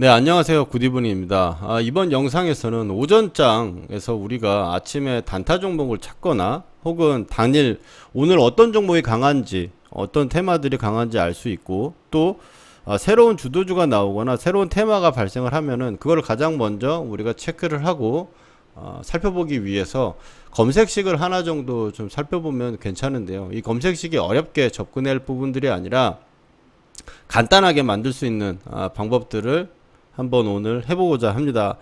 네, 안녕하세요. 굿이브닝입니다. 아, 이번 영상에서는 오전장에서 우리가 아침에 단타 종목을 찾거나 혹은 당일 오늘 어떤 종목이 강한지 어떤 테마들이 강한지 알 수 있고 또 아, 새로운 주도주가 나오거나 새로운 테마가 발생을 하면은 그걸 가장 먼저 우리가 체크를 하고 어, 살펴보기 위해서 검색식을 하나 정도 좀 살펴보면 괜찮은데요. 이 검색식이 어렵게 접근할 부분들이 아니라 간단하게 만들 수 있는 아, 방법들을 한번 오늘 해보고자 합니다.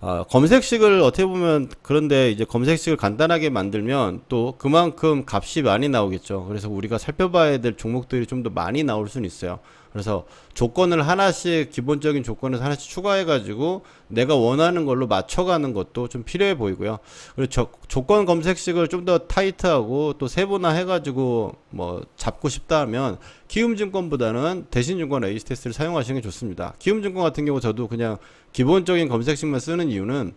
아, 검색식을 어떻게 보면 그런데 이제 검색식을 간단하게 만들면 또 그만큼 값이 많이 나오겠죠. 그래서 우리가 살펴봐야 될 종목들이 좀 더 많이 나올 수는 있어요. 그래서 조건을 하나씩 기본적인 조건을 하나씩 추가해 가지고 내가 원하는 걸로 맞춰가는 것도 좀 필요해 보이고요. 그리고 저, 조건 검색식을 좀 더 타이트하고 또 세분화 해 가지고 뭐 잡고 싶다 하면 키움증권보다는 대신증권 에이스테스를 사용하시는 게 좋습니다. 키움증권 같은 경우 저도 그냥 기본적인 검색식만 쓰는 이유는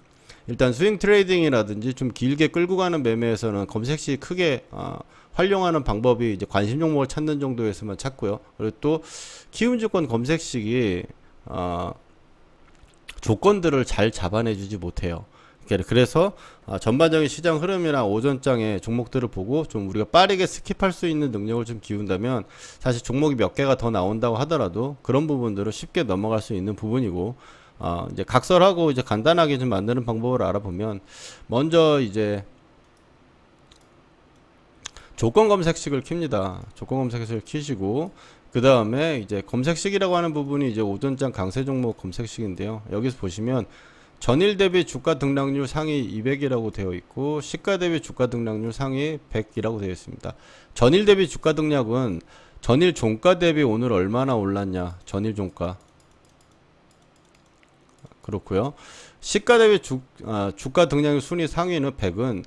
일단 스윙 트레이딩이라든지 좀 길게 끌고 가는 매매에서는 검색식 크게 어, 활용하는 방법이 이제 관심 종목을 찾는 정도에서만 찾고요. 그리고 또 키움증권 검색식이 어, 조건들을 잘 잡아내주지 못해요. 그러니까 그래서 아, 전반적인 시장 흐름이나 오전장의 종목들을 보고 좀 우리가 빠르게 스킵할 수 있는 능력을 좀 기운다면 사실 종목이 몇 개가 더 나온다고 하더라도 그런 부분들을 쉽게 넘어갈 수 있는 부분이고 아, 이제 각설하고 이제 간단하게 좀 만드는 방법을 알아보면 먼저 이제 조건 검색식을 킵니다. 조건 검색식을 키시고 그 다음에 이제 검색식이라고 하는 부분이 이제 오전장 강세 종목 검색식인데요. 여기서 보시면 전일 대비 주가 등락률 상위 200이라고 되어 있고 시가 대비 주가 등락률 상위 100이라고 되어 있습니다. 전일 대비 주가 등락은 전일 종가 대비 오늘 얼마나 올랐냐? 전일 종가. 그렇고요. 시가 대비 주, 아, 주가 등락률 순위 상위는 100은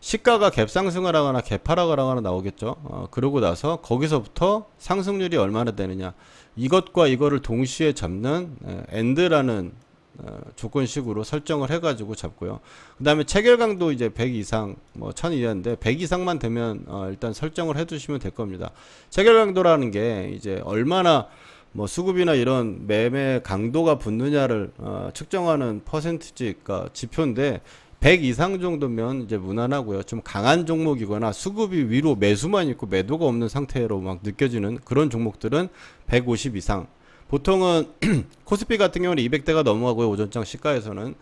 시가가 갭 상승을 하거나 갭 하락을 나오겠죠. 어, 그러고 나서 거기서부터 상승률이 얼마나 되느냐. 이것과 이거를 동시에 잡는 에, 엔드라는 어, 조건식으로 설정을 해가지고 잡고요. 그 다음에 체결강도 이제 100 이상, 뭐, 1000 이하인데, 100 이상만 되면, 어, 일단 설정을 해 두시면 될 겁니다. 체결강도라는 게 이제 얼마나 뭐 수급이나 이런 매매 강도가 붙느냐를 어, 측정하는 퍼센티지가 지표인데 100 이상 정도면 이제 무난하고요. 좀 강한 종목이거나 수급이 위로 매수만 있고 매도가 없는 상태로 막 느껴지는 그런 종목들은 150 이상. 보통은 코스피 같은 경우는 200대가 넘어가고요. 오전장 시가에서는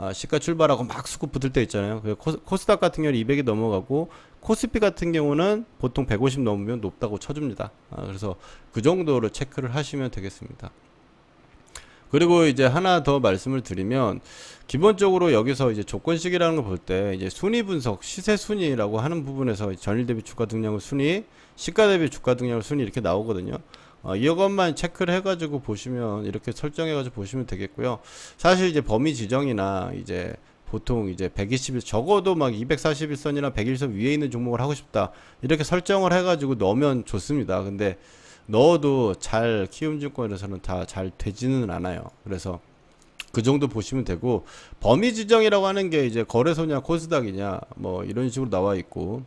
아, 시가 출발하고 막 수급 붙을 때 있잖아요. 그 코스, 코스닥 같은 경우는 200이 넘어가고 코스피 같은 경우는 보통 150 넘으면 높다고 쳐줍니다. 아, 그래서 그 정도로 체크를 하시면 되겠습니다. 그리고 이제 하나 더 말씀을 드리면 기본적으로 여기서 이제 조건식이라는 걸 볼 때 이제 순위 분석, 시세 순위라고 하는 부분에서 전일 대비 주가 등락을 순위, 시가 대비 주가 등락을 순위 이렇게 나오거든요. 어, 이것만 체크를 해가지고 보시면 이렇게 설정해가지고 보시면 되겠고요. 사실 이제 범위 지정이나 이제 보통 이제 120일 적어도 막 241선이나 101선 위에 있는 종목을 하고 싶다 이렇게 설정을 해가지고 넣으면 좋습니다. 근데 넣어도 잘 키움증권에서는 다 잘 되지는 않아요. 그래서 그 정도 보시면 되고 범위 지정이라고 하는 게 이제 거래소냐 코스닥이냐 뭐 이런 식으로 나와 있고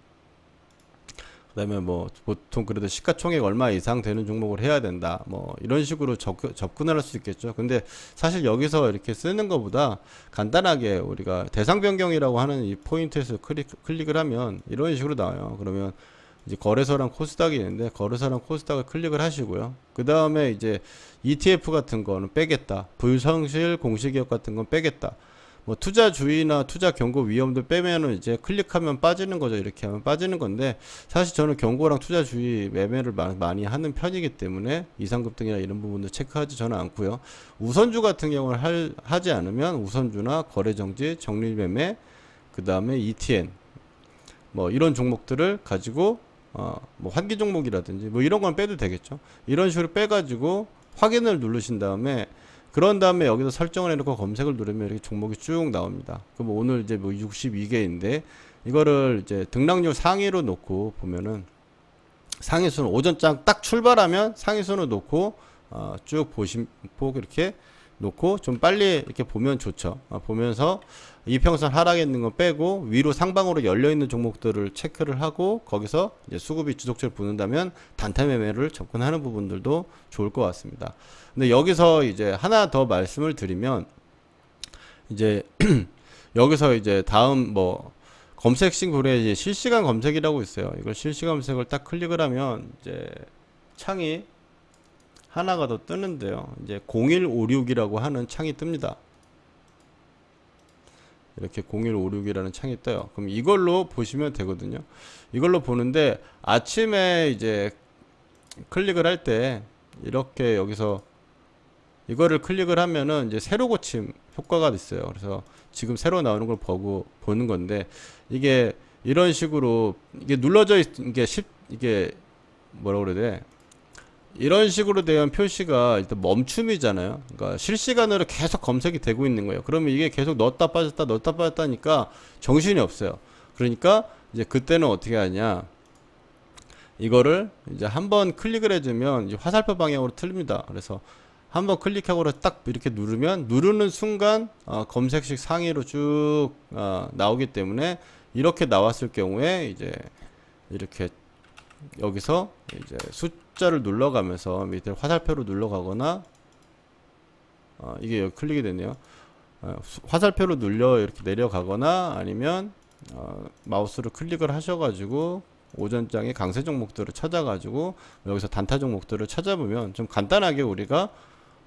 그다음에 뭐 보통 그래도 시가총액 얼마 이상 되는 종목을 해야 된다 뭐 이런 식으로 접, 접근을 할 수 있겠죠 근데 사실 여기서 이렇게 쓰는 것보다 간단하게 우리가 대상 변경이라고 하는 이 포인트에서 클릭, 클릭을 하면 이런 식으로 나와요 그러면 이제 거래소랑 코스닥이 있는데 거래소랑 코스닥을 클릭을 하시고요. 그 다음에 이제 ETF 같은 거는 빼겠다. 불성실 공시기업 같은 건 빼겠다. 뭐 투자 주의나 투자 경고 위험도 빼면은 이제 클릭하면 빠지는 거죠. 이렇게 하면 빠지는 건데 사실 저는 경고랑 투자 주의 매매를 많이 하는 편이기 때문에 이상급 등이나 이런 부분도 체크하지 저는 않고요. 우선주 같은 경우는 할, 하지 않으면 우선주나 거래 정지, 정리 매매, 그 다음에 ETN 뭐 이런 종목들을 가지고 어, 뭐 환기 종목이라든지 뭐 이런 건 빼도 되겠죠. 이런 식으로 빼가지고 확인을 누르신 다음에 그런 다음에 여기서 설정을 해놓고 검색을 누르면 이렇게 종목이 쭉 나옵니다. 그럼 오늘 이제 뭐 62개인데 이거를 이제 등락률 상위로 놓고 보면은 상위수는 오전장 딱 출발하면 상위수는 놓고 어, 쭉 보시고 이렇게 놓고 좀 빨리 이렇게 보면 좋죠. 아, 보면서 이평선 하락에 있는 거 빼고 위로 상방으로 열려 있는 종목들을 체크를 하고 거기서 이제 수급이 지속적으로 붙는다면 단타 매매를 접근하는 부분들도 좋을 것 같습니다. 근데 여기서 이제 하나 더 말씀을 드리면 이제 여기서 이제 다음 뭐 검색식 고래 이제 실시간 검색이라고 있어요. 이걸 실시간 검색을 딱 클릭을 하면 이제 창이 하나가 더 뜨는데요. 이제 0156이라고 하는 창이 뜹니다. 이렇게 0156이라는 창이 떠요. 그럼 이걸로 보시면 되거든요. 이걸로 보는데 아침에 이제 클릭을 할 때 이렇게 여기서 이거를 클릭을 하면은 이제 새로 고침 효과가 있어요. 그래서 지금 새로 나오는 걸 보고 보는 건데 이게 이런 식으로 이게 눌러져 있, 이게 십 이게 뭐라 그래야 돼? 이런 식으로 되면 표시가 일단 멈춤이잖아요. 그러니까 실시간으로 계속 검색이 되고 있는 거예요. 그러면 이게 계속 넣었다 빠졌다 넣었다 빠졌다니까 정신이 없어요. 그러니까 이제 그때는 어떻게 하냐? 이거를 이제 한번 클릭을 해주면 이제 화살표 방향으로 틀립니다. 그래서 한번 클릭하고 딱 이렇게 누르면 누르는 순간 어, 검색식 상위로 쭉 어, 나오기 때문에 이렇게 나왔을 경우에 이제 이렇게 여기서 이제 숫자를 눌러가면서 밑에 화살표로 눌러가거나 어, 이게 여기 클릭이 되네요. 어, 수- 화살표로 눌려 이렇게 내려가거나 아니면 어, 마우스를 클릭을 하셔가지고 오전장의 강세 종목들을 찾아가지고 여기서 단타 종목들을 찾아보면 좀 간단하게 우리가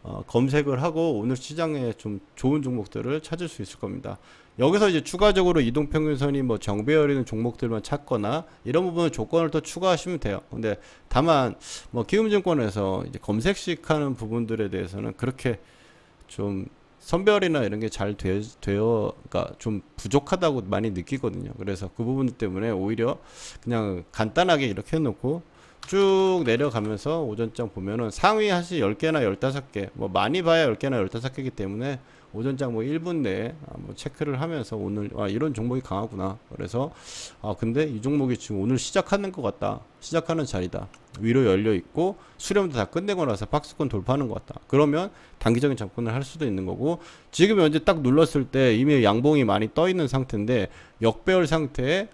어, 검색을 하고 오늘 시장에 좀 좋은 종목들을 찾을 수 있을 겁니다. 여기서 이제 추가적으로 이동평균선이 뭐 정배열 있는 종목들만 찾거나 이런 부분은 조건을 더 추가하시면 돼요. 근데 다만 뭐 기금증권에서 이제 검색식 하는 부분들에 대해서는 그렇게 좀 선별이나 이런 게 잘 되어, 그러니까 좀 부족하다고 많이 느끼거든요. 그래서 그 부분 때문에 오히려 그냥 간단하게 이렇게 해놓고 쭉 내려가면서 오전장 보면은 상위 하시 10개나 15개, 뭐 많이 봐야 10개나 15개이기 때문에 오전장 뭐 1분 내에 아, 뭐 체크를 하면서 오늘 아 이런 종목이 강하구나. 그래서 아 근데 이 종목이 지금 오늘 시작하는 것 같다. 시작하는 자리다. 위로 열려 있고 수렴도 다 끝내고 나서 박스권 돌파하는 것 같다. 그러면 단기적인 접근을 할 수도 있는 거고 지금 현재 딱 눌렀을 때 이미 양봉이 많이 떠 있는 상태인데 역배열 상태에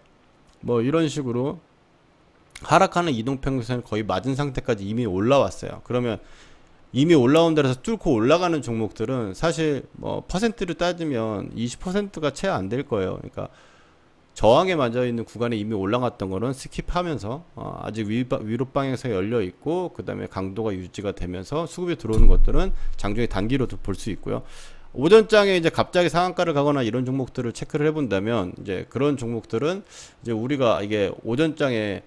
뭐 이런 식으로 하락하는 이동평균선을 거의 맞은 상태까지 이미 올라왔어요. 그러면 이미 올라온 데서 뚫고 올라가는 종목들은 사실 뭐 퍼센트를 따지면 20%가 채 안 될 거예요. 그러니까 저항에 맞아 있는 구간에 이미 올라갔던 거는 스킵하면서 어, 아직 위, 위로 방향에서 열려 있고 그다음에 강도가 유지가 되면서 수급이 들어오는 것들은 장중에 단기로도 볼 수 있고요. 오전장에 이제 갑자기 상한가를 가거나 이런 종목들을 체크를 해본다면 이제 그런 종목들은 이제 우리가 이게 오전장에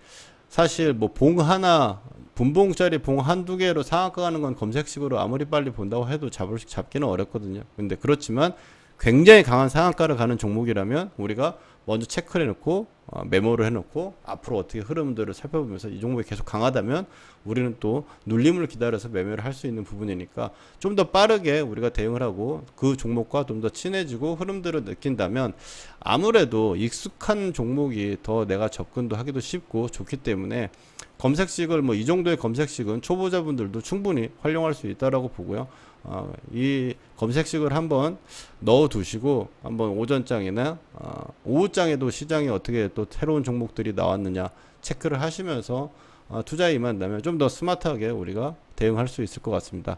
사실 뭐 봉 하나 분봉짜리 봉 한두 개로 상한가 가는 건 검색식으로 아무리 빨리 본다고 해도 잡을 잡기는 어렵거든요. 근데 그렇지만 굉장히 강한 상한가를 가는 종목이라면 우리가 먼저 체크를 해놓고 어, 메모를 해놓고 앞으로 어떻게 흐름들을 살펴보면서 이 종목이 계속 강하다면 우리는 또 눌림을 기다려서 매매를 할 수 있는 부분이니까 좀 더 빠르게 우리가 대응을 하고 그 종목과 좀 더 친해지고 흐름들을 느낀다면 아무래도 익숙한 종목이 더 내가 접근도 하기도 쉽고 좋기 때문에 검색식을 뭐 이 정도의 검색식은 초보자분들도 충분히 활용할 수 있다라고 보고요. 어, 이 검색식을 한번 넣어 두시고 한번 오전장이나 어, 오후장에도 시장에 어떻게 또 새로운 종목들이 나왔느냐 체크를 하시면서 어, 투자에 임한다면 좀 더 스마트하게 우리가 대응할 수 있을 것 같습니다.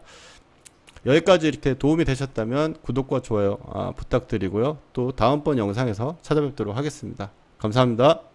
여기까지 이렇게 도움이 되셨다면 구독과 좋아요 아, 부탁드리고요. 또 다음번 영상에서 찾아뵙도록 하겠습니다. 감사합니다.